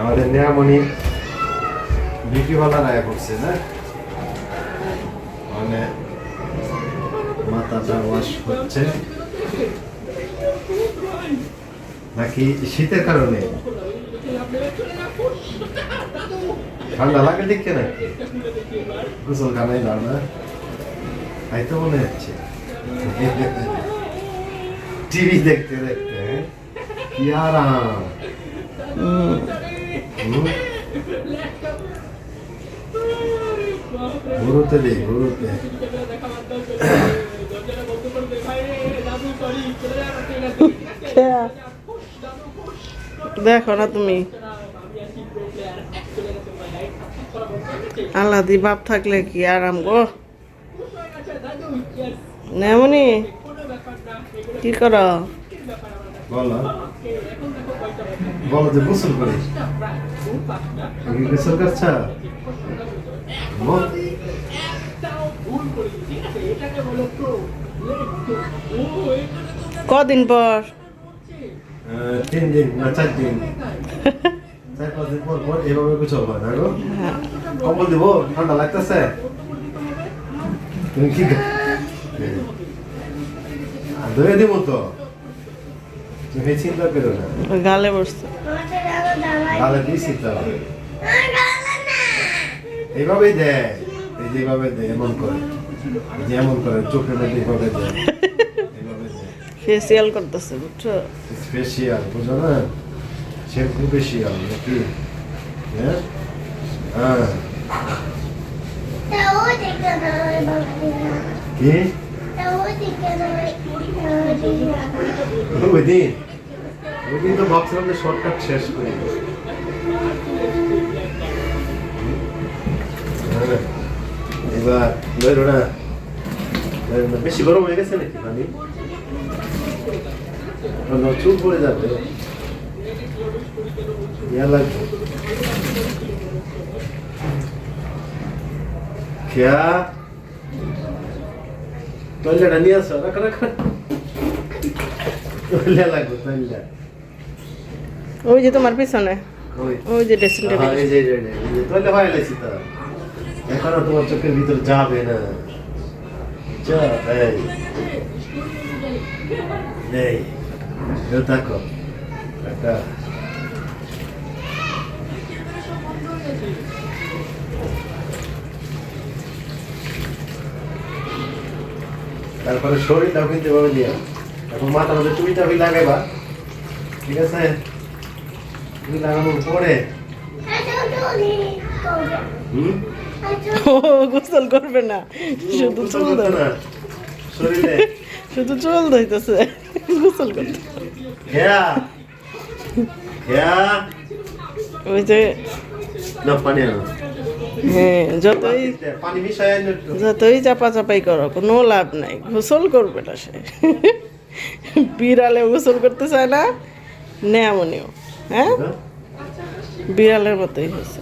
আমাদের নিয়ামণি বিউটিওয়ালা রায় করছে, না? মানে মাথাটা ওয়াশ হচ্ছে। নাকি শীতের কারণে? ঠান্ডা লাগে দেখতে নাকি গোসল খানাই না। তাই তো মনে হচ্ছে। টিভি দেখতে দেখতে হ্যাঁ? কি আরাম? ঘুরোতে দে ঘুরোতে দেখো না তুমি। আল্লাদি বাপ থাকলে কি আরাম গো? নেমনি কি কর? বলো। বলো যে গোসল করিস কদিন পর তিন দিন না চার দিন চার পাঁচ দিন পর পর এভাবে গোসল হয় না গো হ্যাঁ। কম্বল দিব ঠান্ডা লাগতেছে তুমি কি ধরে দিব তো তুমি চিন্তা করো না গালে বসছে গালে দিয়েছি তো এইভাবেই দেয় এই যে এইভাবে দেয় এমন করে। এই যে এমন করে চোখের মধ্যে এইভাবে দেয় এইভাবে দেয় ফেসিয়াল করতেছে বুঝছ? স্পেশিয়াল বুঝো না? শ্যাম্পু স্পেশিয়াল নাকি? হ্যাঁ? হ্যাঁ। কি? ওই দিন? ওই দিন তো ভাবছিলাম যে শর্টকাট শেষ করি। হ্যাঁ, এবার লইরো না বেশি গরম হয়ে গেছে নাকি পানি? চুল পড়ে যাবে। খেয়া তৈলাটা নিয়ে আসো রাখো রাখো। তৈলা লাগবে তৈলা ওই যে তোমার পিছনে। ওই। ওই যে ড্রেসিং হ্যাঁ, টেবিল এই যে, তৈলা হয়ে গেছি তো। এখনও তোমার চোখের ভিতর যাবে না। যা এই। এই এই দেখো একটা। তারপরে শরীরটাও কিন্তু এভাবে নিয়ে এখন মাথার মধ্যে টুপি টাপি লাগাইবা। ঠিক আছে? টুপি লাগানোর পরে? ও গোসল করবে না। শুধু চুল ধরে শরীরে। শুধু চুল ধইতেছে গোসল করতে। ওই যে না পানি আনো। হ্যাঁ যতই যতই চাপা চাপাই করো কোনো লাভ নাই। গোসল করবে না সে। বিড়ালে গোসল করতে চায় না নেমনিও হ্যাঁ? বিড়ালের মতোই হয়েছে।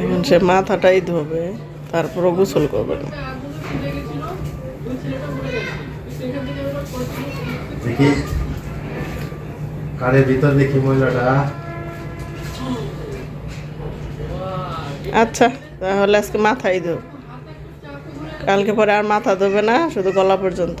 এখন সে মাথাটাই ধোবে তারপরও গোসল করবে না। দেখি কানের ভিতর দেখি ময়লাটা আচ্ছা তাহলে আজকে মাথাই ধো কালকে পরে আর মাথা ধোবে না শুধু গলা পর্যন্ত।